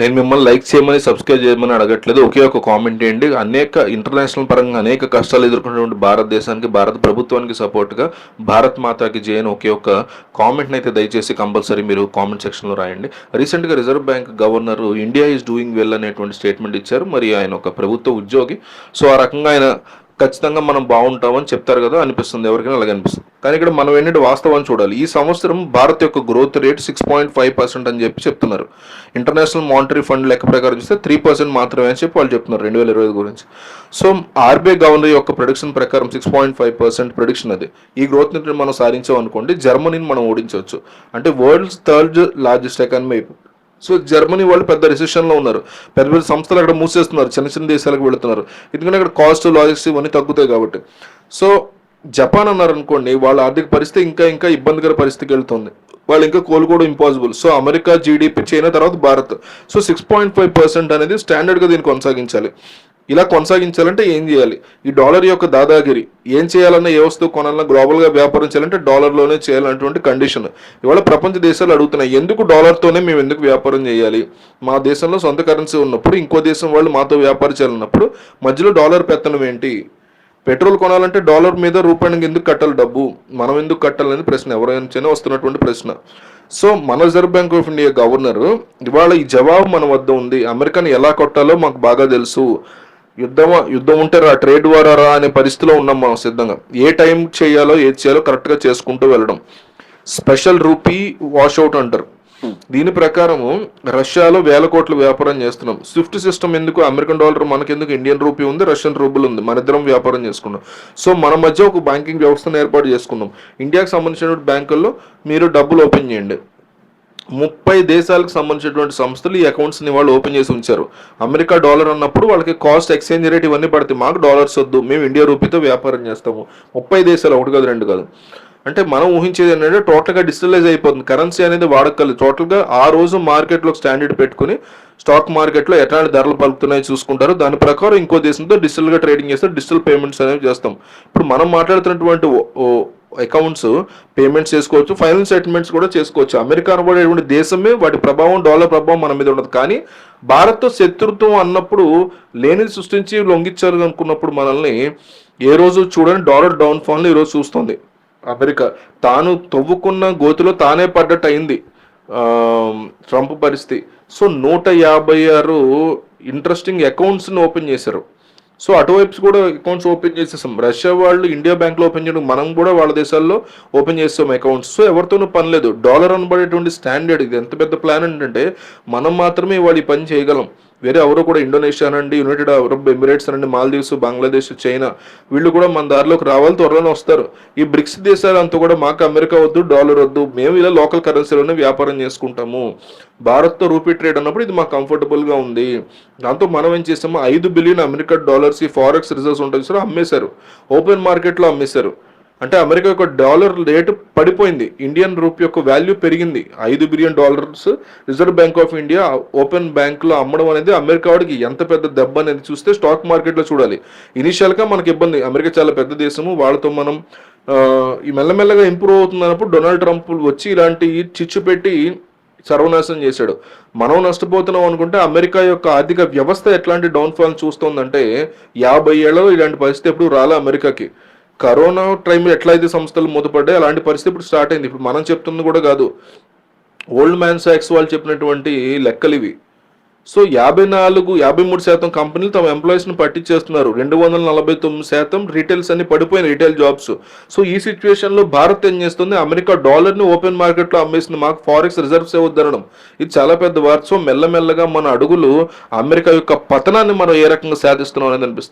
నేను మిమ్మల్ని లైక్ చేయమని సబ్స్క్రైబ్ చేయమని అడగట్లేదు. ఒకే ఒక కామెంట్ ఏంటి? అనేక ఇంటర్నేషనల్ పరంగా అనేక కష్టాలు ఎదుర్కొన్నటువంటి భారతదేశానికి భారత ప్రభుత్వానికి సపోర్ట్గా భారత్ మాతాకి జయని ఒకే ఒక కామెంట్ని అయితే దయచేసి కంపల్సరీ మీరు కామెంట్ సెక్షన్లో రాయండి. రీసెంట్గా reserve bank governor India is doing well అనేటువంటి స్టేట్మెంట్ ఇచ్చారు. మరి ఆయన ఒక ప్రభుత్వ ఉద్యోగి. సో ఆ రకంగా ఆయన ఖచ్చితంగా మనం బాగుంటామని చెప్తారు కదా అనిపిస్తుంది. ఎవరికైనా అలాగే అనిపిస్తుంది. కానీ ఇక్కడ మనం ఏంటంటే వాస్తవాన్ని చూడాలి. ఈ సంవత్సరం భారత్ యొక్క growth rate six point five percent అని చెప్పి చెప్తున్నారు. ఇంటర్నేషనల్ మానిటరీ ఫండ్ లెక్క ప్రకారం చూస్తే త్రీ పర్సెంట్ మాత్రమే అని చెప్పి వాళ్ళు చెప్తున్నారు రెండు వేల ఇరవై ఐదు గురించి. సో ఆర్బీఐ గవర్నర్ యొక్క ప్రొడిక్షన్ ప్రకారం six point five percent prediction అది. ఈ గ్రోత్ రేట్ మనం సాధించాం అనుకోండి జర్మనీని మనం ఓడించవచ్చు. అంటే world's third largest economy so Germany వాళ్ళు పెద్ద రిసెషన్లో ఉన్నారు. పెద్ద పెద్ద సంస్థలు అక్కడ మూసేస్తున్నారు. చిన్న చిన్న దేశాలకు వెళుతున్నారు. ఎందుకంటే అక్కడ కాస్ట్ లాజిక్స్ ఇవన్నీ తగ్గుతాయి కాబట్టి. సో జపాన్ అన్నారు అనుకోండి వాళ్ళ ఆర్థిక పరిస్థితి ఇంకా ఇంకా ఇబ్బందికర పరిస్థితికి వెళ్తుంది. వాళ్ళు ఇంకా కోలుకోవడం impossible so America GDP China తర్వాత Bharat. So six point five percent అనేది స్టాండర్డ్గా దీన్ని కొనసాగించాలి. ఇలా కొనసాగించాలంటే ఏం చేయాలి? ఈ డాలర్ యొక్క దాదాగిరి ఏం చేయాలన్నా ఏ వస్తువు కొనాలన్నా గ్లోబల్గా వ్యాపారం చేయాలంటే డాలర్లోనే చేయాలన్నటువంటి కండిషన్ ఇవాళ ప్రపంచ దేశాలు అడుగుతున్నాయి ఎందుకు డాలర్తోనే మేము ఎందుకు వ్యాపారం చేయాలి? మా దేశంలో సొంత కరెన్సీ ఉన్నప్పుడు ఇంకో దేశం వాళ్ళు మాతో వ్యాపారం చేయాలన్నప్పుడు మధ్యలో డాలర్ పెత్తనం ఏంటి? పెట్రోల్ కొనాలంటే డాలర్ మీద రూపాయనికి ఎందుకు కట్టాలి డబ్బు? మనం ఎందుకు కట్టాలనేది ప్రశ్న. ఎవరైనా వస్తున్నటువంటి ప్రశ్న. సో మన reserve bank of India governor ఇవాళ ఈ జవాబు మన వద్ద ఉంది. అమెరికాని ఎలా కొట్టాలో మాకు బాగా తెలుసు. యుద్ధం యుద్ధం ఉంటే రా ట్రేడ్ వారా రా అనే పరిస్థితిలో ఉన్నాం మనం సిద్ధంగా. ఏ టైం చేయాలో ఏది చేయాలో కరెక్ట్గా చేసుకుంటూ వెళ్ళడం. స్పెషల్ రూపీ వాషౌట్ అంటారు. దీని ప్రకారము రష్యాలో వేల కోట్ల వ్యాపారం చేస్తున్నాం. స్విఫ్ట్ సిస్టమ్ ఎందుకు అమెరికన్ డాలర్ మనకెందుకు ఇండియన్ రూపీ ఉంది రష్యన్ రూబుల్ ఉంది మన ఇద్దరం వ్యాపారం చేసుకున్నాం. సో మన మధ్య ఒక బ్యాంకింగ్ వ్యవస్థను ఏర్పాటు చేసుకున్నాం. ఇండియాకి సంబంధించిన బ్యాంకుల్లో మీరు డబ్బులు ఓపెన్ చేయండి. ముప్పై దేశాలకు సంబంధించినటువంటి సంస్థలు ఈ అకౌంట్స్ని వాళ్ళు ఓపెన్ చేసి ఉంచారు. అమెరికా డాలర్ అన్నప్పుడు వాళ్ళకి కాస్ట్ ఎక్స్చేంజ్ రేట్ ఇవన్నీ పడతాయి మాకు డాలర్స్ వద్దు మేము ఇండియా రూపీతో వ్యాపారం చేస్తాము. ముప్పై దేశాలు ఒకటి కాదు రెండు కాదు. అంటే మనం ఊహించేది ఏంటంటే టోటల్గా డిజిటలైజ్ అయిపోతుంది. కరెన్సీ అనేది వాడకలు టోటల్గా ఆ రోజు మార్కెట్లో స్టాండర్డ్ పెట్టుకుని స్టాక్ మార్కెట్లో ఎట్లాంటి ధరలు పలుకుతున్నాయో చూసుకుంటారు. దాని ప్రకారం ఇంకో దేశంతో డిజిటల్గా ట్రేడింగ్ చేస్తే డిజిటల్ పేమెంట్స్ అనేవి చేస్తాం. ఇప్పుడు మనం మాట్లాడుతున్నటువంటి అకౌంట్స్ పేమెంట్స్ చేసుకోవచ్చు ఫైనల్ సెటిల్మెంట్స్ కూడా చేసుకోవచ్చు. అమెరికా అనబడేటువంటి దేశమే వాటి ప్రభావం డాలర్ ప్రభావం మన మీద ఉండదు కానీ భారత్తో శత్రుత్వం అన్నప్పుడు లేనిది సృష్టించి లొంగిచ్చారు అనుకున్నప్పుడు మనల్ని ఏ రోజు చూడని డాలర్ డౌన్ ఫాల్ని ఈరోజు చూస్తుంది. అమెరికా తాను తవ్వుకున్న గోతిలో తానే పడ్డట్టు అయింది. ట్రంప్ పరిస్థితి. సో నూట యాభై ఆరు ఇంట్రెస్టింగ్ అకౌంట్స్ని ఓపెన్ చేశారు. సో అటువైపు కూడా అకౌంట్స్ ఓపెన్ చేసేసాం రష్యా వాళ్ళు ఇండియా బ్యాంక్లో ఓపెన్ చేయడం మనం కూడా వాళ్ళ దేశాల్లో ఓపెన్ చేస్తాం అకౌంట్స్ సో ఎవరితోనూ పని లేదు. డాలర్ అనబడేటువంటి స్టాండర్డ్ ఇది. ఎంత పెద్ద ప్లాన్ ఏంటంటే మనం మాత్రమే వాళ్ళు ఈ పని చేయగలం. వేరే ఎవరు కూడా ఇండోనేషియా అనండి యునైటెడ్ అరబ్ ఎమిరేట్స్ అనండి మాల్దీవ్స్ బంగ్లాదేశ్ చైనా వీళ్ళు కూడా మన దారిలోకి రావాలి త్వరలోనే వస్తారు. ఈ బ్రిక్స్ దేశాలు అంతా కూడా మాకు అమెరికా వద్దు డాలర్ వద్దు మేము ఇలా లోకల్ కరెన్సీలోనే వ్యాపారం చేసుకుంటాము. భారత్తో రూపీ ట్రేడ్ అన్నప్పుడు ఇది మాకు కంఫర్టబుల్గా ఉంది. దాంతో మనం ఏం చేసాము ఐదు బిలియన్ అమెరికా డాలర్స్ ఈ ఫారెక్స్ రిజర్వ్స్ ఉంటుంది సార్ అమ్మేశారు. ఓపెన్ మార్కెట్లో అమ్మేశారు. అంటే అమెరికా యొక్క డాలర్ రేటు పడిపోయింది. ఇండియన్ రూపీ యొక్క వాల్యూ పెరిగింది. ఐదు billion dollars reserve bank of India open బ్యాంక్లో అమ్మడం అనేది అమెరికా వాడికి ఎంత పెద్ద దెబ్బ అనేది చూస్తే స్టాక్ మార్కెట్లో చూడాలి. ఇనిషియల్గా మనకి ఇబ్బంది. అమెరికా చాలా పెద్ద దేశము. వాళ్ళతో మనం ఈ మెల్లమెల్లగా ఇంప్రూవ్ అవుతుందన్నప్పుడు డొనాల్డ్ ట్రంప్ వచ్చి ఇలాంటి చిచ్చు పెట్టి సర్వనాశనం చేశాడు. మనం నష్టపోతున్నాం అనుకుంటే అమెరికా యొక్క ఆర్థిక వ్యవస్థ ఎట్లాంటి డౌన్ఫాల్ చూస్తోందంటే యాభై ఏళ్ళలో ఇలాంటి పరిస్థితి ఎప్పుడు రాలే అమెరికాకి. కరోనా టైంలో ఎట్లయితే సంస్థలు మూతపడ్డాయి అలాంటి పరిస్థితి ఇప్పుడు స్టార్ట్ అయింది. ఇప్పుడు మనం చెప్తుంది కూడా కాదు. ఓల్డ్ మ్యాన్ సాక్స్ వాళ్ళు చెప్పినటువంటి లెక్కలు ఇవి. సో యాభై నాలుగు యాభై మూడు శాతం కంపెనీలు తమ ఎంప్లాయీస్ని పట్టించేస్తున్నారు. రెండు వందల నలభై తొమ్మిది శాతం రీటైల్స్ అన్ని పడిపోయిన రీటైల్ జాబ్స్ సో ఈ సిచ్యువేషన్లో భారత్ ఏం చేస్తుంది? అమెరికా డాలర్ని ఓపెన్ మార్కెట్లో అమ్మేసింది. మాకు ఫారెక్స్ రిజర్వ్స్ ఉద్ధరణం ఇది చాలా పెద్ద వార్త. సో మెల్లమెల్లగా మన అడుగులు అమెరికా యొక్క పతనాన్ని మనం ఏ రకంగా సాధిస్తున్నాం అనేది అనిపిస్తుంది.